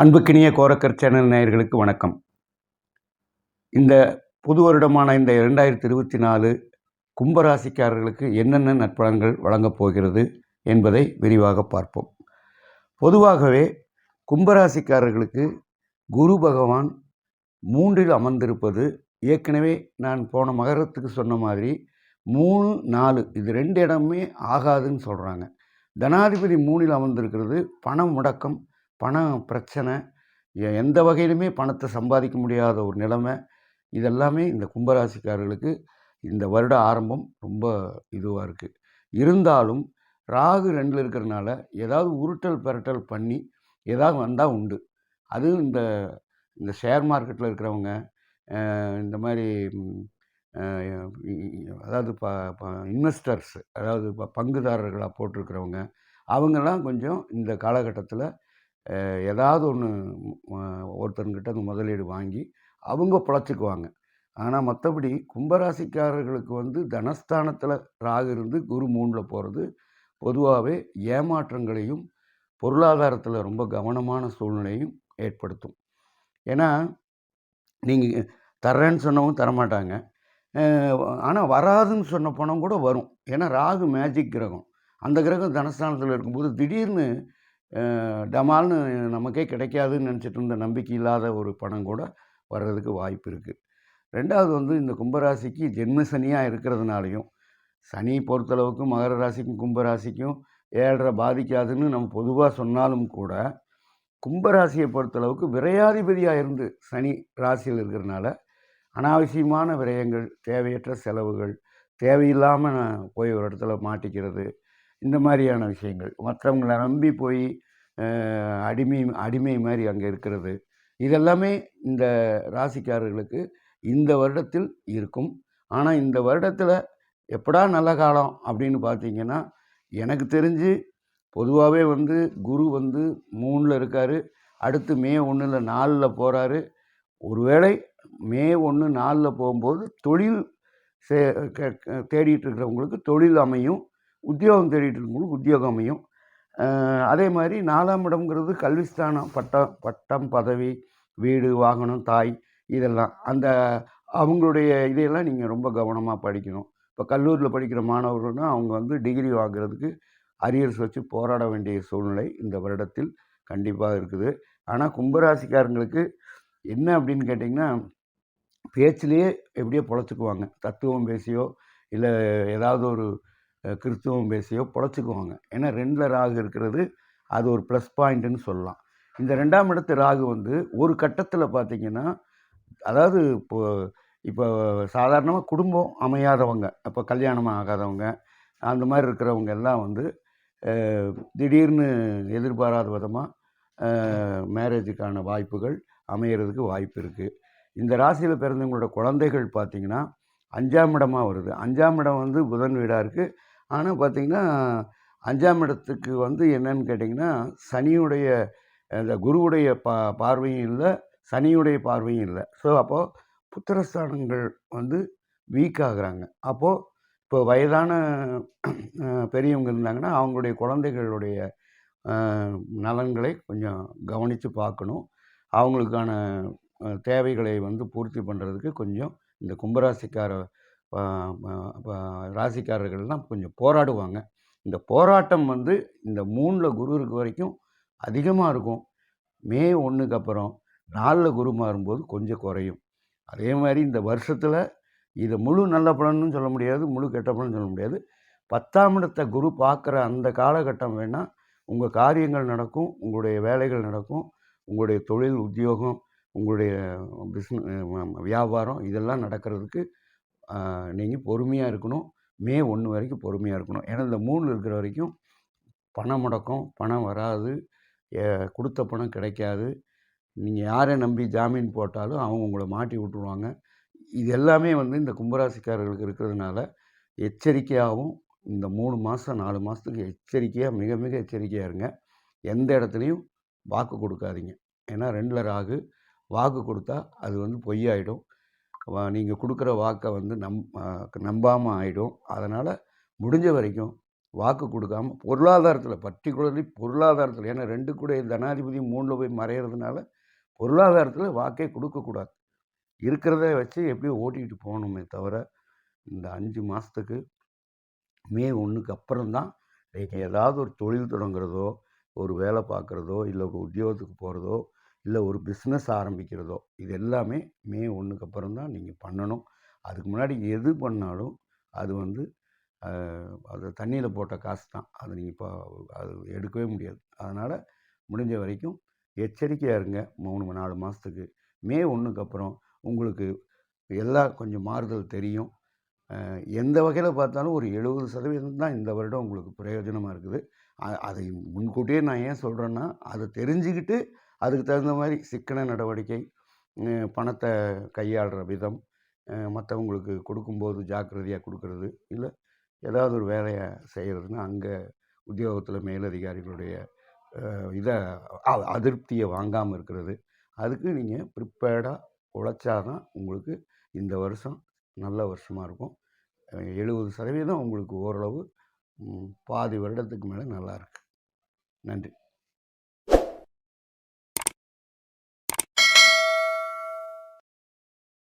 அன்புக்கினிய Gorakkar channel நேயர்களுக்கு வணக்கம். இந்த புது வருடமான இந்த இரண்டாயிரத்தி இருபத்தி நாலு கும்பராசிக்காரர்களுக்கு என்னென்ன நற்பலன்கள் வழங்கப் போகிறது என்பதை விரிவாக பார்ப்போம். பொதுவாகவே கும்பராசிக்காரர்களுக்கு குரு பகவான் மூன்றில் அமர்ந்திருப்பது ஏற்கனவே நான் போன மகரத்துக்கு சொன்ன மாதிரி மூணு நாலு இது ரெண்டு இடமே ஆகாதுன்னு சொல்கிறாங்க தனாதிபதி மூணில் அமர்ந்திருக்கிறது பண முடக்கம் பணம் பிரச்சனை எ- எந்த வகையிலுமே பணத்தை சம்பாதிக்க முடியாத ஒரு நிலைமை. இதெல்லாமே இந்த கும்பராசிக்காரர்களுக்கு இந்த வருட ஆரம்பம் ரொம்ப இதுவாக இருக்குது இருந்தாலும் ராகு ரெண்டில் இருக்கிறனால ஏதாவது உருட்டல் பெரட்டல் பண்ணி ஏதாவது வந்தால் உண்டு. அதுவும் இந்த இந்த ஷேர் மார்க்கெட்டில் இருக்கிறவங்க இந்த மாதிரி அதாவது ப இன்வெஸ்டர்ஸ் அதாவது பங்குதாரர்களாக போட்டிருக்கிறவங்க அவங்கெல்லாம் கொஞ்சம் இந்த காலகட்டத்தில் ஏதாவது ஒன்று ஒருத்தர்கிட்ட அந்த முதலீடு வாங்கி அவங்க பிழைச்சிக்குவாங்க. ஆனால் மற்றபடி கும்பராசிக்காரர்களுக்கு வந்து தனஸ்தானத்தில் ராகு இருந்து குரு மூணில் போகிறது பொதுவாகவே ஏமாற்றங்களையும் பொருளாதாரத்தில் ரொம்ப கவனமான சூழ்நிலையும் ஏற்படுத்தும். ஏன்னா நீங்கள் தர்றேன்னு சொன்னவும் தரமாட்டாங்க. ஆனால் வராதுன்னு சொன்ன பணம் கூட வரும். ஏன்னா ராகு மேஜிக் கிரகம். அந்த கிரகம் தனஸ்தானத்தில் இருக்கும்போது திடீர்னு டமால்னு நமக்கே கிடைக்காதுன்னு நினச்சிட்டு இருந்த நம்பிக்கை இல்லாத ஒரு பணம் கூட வர்றதுக்கு வாய்ப்பு இருக்குது ரெண்டாவது வந்து இந்த கும்பராசிக்கு ஜென்ம சனியாக இருக்கிறதுனாலையும் சனி பொறுத்தளவுக்கு மகர ராசிக்கும் கும்பராசிக்கும் ஏழரை பாதிக்காதுன்னு நம்ம பொதுவாக சொன்னாலும் கூட கும்பராசியை பொறுத்தளவுக்கு விரையாதிபதியாக இருந்து சனி ராசியில் இருக்கிறனால அனாவசியமான விரயங்கள் தேவையற்ற செலவுகள் தேவையில்லாமல் போய் ஒரு இடத்துல மாட்டிக்கிறது இந்த மாதிரியான விஷயங்கள். மற்றவங்களை நம்பி போய் அடிமை அடிமை மாதிரி அங்கே இருக்கிறது. இதெல்லாமே இந்த ராசிக்காரர்களுக்கு இந்த வருடத்தில் இருக்கும். ஆனால் இந்த வருடத்தில் எப்படா நல்ல காலம் அப்படின்னு பார்த்தீங்கன்னா எனக்கு தெரிஞ்சு பொதுவாகவே வந்து குரு வந்து மூணில் இருக்கார். அடுத்து மே ஒன்றில் நாலில் போகிறாரு ஒருவேளை மே ஒன்று நாலில் போகும்போது தொழில் சே க- க- தேடிட்டு இருக்கிறவங்களுக்கு தொழில் அமையும். உத்தியோகம் தேடிட்டு இருக்கிறவங்களுக்கு உத்தியோகம் அமையும். அதே மாதிரி நாலாம் இடம்ங்கிறது கல்விஸ்தானம் பட்டம் பட்டம் பதவி வீடு வாகனம் தாய் இதெல்லாம். அந்த அவங்களுடைய இதையெல்லாம் நீங்கள் ரொம்ப கவனமாக படிக்கணும். இப்போ கல்லூரியில் படிக்கிற மாணவர்கள்னா அவங்க வந்து டிகிரி வாங்குறதுக்கு அரியர்ஸ் வச்சு போராட வேண்டிய சூழ்நிலை இந்த வருடத்தில் கண்டிப்பாக இருக்குது. ஆனால் கும்பராசிக்காரங்களுக்கு என்ன அப்படின்னு கேட்டிங்கன்னா பேச்சிலேயே எப்படியோ பொழைச்சிக்குவாங்க. தத்துவம் பேசியோ இல்லை ஏதாவது ஒரு கிறிஸ்துவம் பேசியோ பொழைச்சிக்குவாங்க ஏன்னா ரெண்டில் ராகு இருக்கிறது அது ஒரு ப்ளஸ் பாயிண்ட்டுன்னு சொல்லலாம். இந்த ரெண்டாம் இடத்து ராகு வந்து ஒரு கட்டத்தில் பார்த்தீங்கன்னா அதாவது இப்போ இப்போ சாதாரணமாக குடும்பம் அமையாதவங்க இப்போ கல்யாணம் ஆகாதவங்க அந்த மாதிரி இருக்கிறவங்க எல்லாம் வந்து திடீர்னு எதிர்பாராத விதமாக மேரேஜுக்கான வாய்ப்புகள் அமையிறதுக்கு வாய்ப்பு இருக்குது இந்த ராசியில் பிறந்தவங்களோட குழந்தைகள் பார்த்திங்கன்னா அஞ்சாம் இடமாக வருது. அஞ்சாம் இடம் வந்து புதன் வீடாக இருக்குது ஆனால் பார்த்திங்கன்னா அஞ்சாம் இடத்துக்கு வந்து என்னன்னு கேட்டிங்கன்னா சனியுடைய அந்த குருவுடைய பா பார்வையும் இல்லை சனியுடைய பார்வையும் இல்லை. ஸோ அப்போது புத்திரஸ்தானங்கள் வந்து வீக் ஆகுறாங்க. அப்போது இப்போ வயதான பெரியவங்க இருந்தாங்கன்னா அவங்களுடைய குழந்தைகளுடைய நலன்களை கொஞ்சம் கவனித்து பார்க்கணும். அவங்களுக்கான தேவைகளை வந்து பூர்த்தி பண்ணுறதுக்கு கொஞ்சம் இந்த கும்பராசிக்கார ராசிக்காரர்கள்லாம் கொஞ்சம் போராடுவாங்க. இந்த போராட்டம் வந்து இந்த மூணில் குரு இருக்க வரைக்கும் அதிகமாக இருக்கும். மே ஒன்றுக்கு அப்புறம் நாலில் குரு மாறும்போது கொஞ்சம் குறையும். அதே மாதிரி இந்த வருஷத்தில் இதை முழு நல்ல பலன்னு சொல்ல முடியாது முழு கெட்ட பலன்னு சொல்ல முடியாது. பத்தாம் இடத்தை குரு பார்க்குற அந்த காலகட்டம் வேணால் உங்கள் காரியங்கள் நடக்கும் உங்களுடைய வேலைகள் நடக்கும் உங்களுடைய தொழில் உத்தியோகம் உங்களுடைய பிஸ்ன வியாபாரம் இதெல்லாம் நடக்கிறதுக்கு நீங்கள் பொறுமையாக இருக்கணும். மே ஒன்று வரைக்கும் பொறுமையாக இருக்கணும். ஏன்னா இந்த மூணில் இருக்கிற வரைக்கும் பணம் முடக்கம் பணம் வராது. கொடுத்த பணம் கிடைக்காது. நீங்கள் யாரை நம்பி ஜாமீன் போட்டாலும் அவங்க உங்களை மாட்டி விட்டுருவாங்க. இது எல்லாமே வந்து இந்த கும்பராசிக்காரர்களுக்கு இருக்கிறதுனால எச்சரிக்கையாகவும் இந்த மூணு மாதம் நாலு மாதத்துக்கு எச்சரிக்கையாக மிக மிக எச்சரிக்கையாக இருங்க. எந்த இடத்துலையும் வாக்கு கொடுக்காதீங்க. ஏன்னா ரெண்டில் ராகு வாக்கு கொடுத்தா அது வந்து பொய்யாயிடும். நீங்கள் கொடுக்குற வாக்கை வந்து நம் நம்பாமல் ஆகிடும் அதனால் முடிஞ்ச வரைக்கும் வாக்கு கொடுக்காம பொருளாதாரத்தில் பர்டிகுலர்லி பொருளாதாரத்தில் ஏன்னா ரெண்டு கூட ஜனாதிபதி மூணில் போய் மறையிறதுனால பொருளாதாரத்தில் வாக்கே கொடுக்கக்கூடாது இருக்கிறத வச்சு எப்படியும் ஓட்டிகிட்டு போகணுமே தவிர இந்த அஞ்சு மாதத்துக்கு மே ஒன்றுக்கு அப்புறம்தான் நீங்கள் ஏதாவது ஒரு தொழில் தொடங்குறதோ ஒரு வேலை பார்க்குறதோ இல்லை ஒரு உத்தியோகத்துக்கு போகிறதோ இல்லை ஒரு பிஸ்னஸ் ஆரம்பிக்கிறதோ இது எல்லாமே மே ஒன்றுக்கு அப்புறம் தான் நீங்கள் பண்ணணும். அதுக்கு முன்னாடி எது பண்ணாலும் அது வந்து அது தண்ணியில் போட்ட காசு தான். அது நீங்கள் இப்போ அது எடுக்கவே முடியாது. அதனால் முடிஞ்ச வரைக்கும் எச்சரிக்கையாக இருங்க. மூணு நாலு மாதத்துக்கு மே ஒன்றுக்கு அப்புறம் உங்களுக்கு எல்லாம் கொஞ்சம் மாறுதல் தெரியும். எந்த வகையில் பார்த்தாலும் ஒரு எழுபது சதவீதம் தான் இந்த வருடம் உங்களுக்கு பிரயோஜனமாக இருக்குது. அதை முன்கூட்டியே நான் ஏன் சொல்கிறேன்னா அதை தெரிஞ்சுக்கிட்டு அதுக்கு தகுந்த மாதிரி சிக்கன நடவடிக்கை பணத்தை கையாளுற விதம் மற்றவங்களுக்கு கொடுக்கும்போது ஜாக்கிரதையாக கொடுக்கறது இல்லை ஏதாவது ஒரு வேலையை செய்கிறதுனா அங்கே உத்தியோகத்தில் மேலதிகாரிகளுடைய இதை அ- அதிருப்தியை வாங்காமல் இருக்கிறது. அதுக்கு நீங்கள் ப்ரிப்பேர்டாக உழைச்சா தான் உங்களுக்கு இந்த வருஷம் நல்ல வருஷமாக இருக்கும். எழுபது சதவீதம் உங்களுக்கு ஓரளவு பாதி வருடத்துக்கு மேலே நல்லாயிருக்கு நன்றி.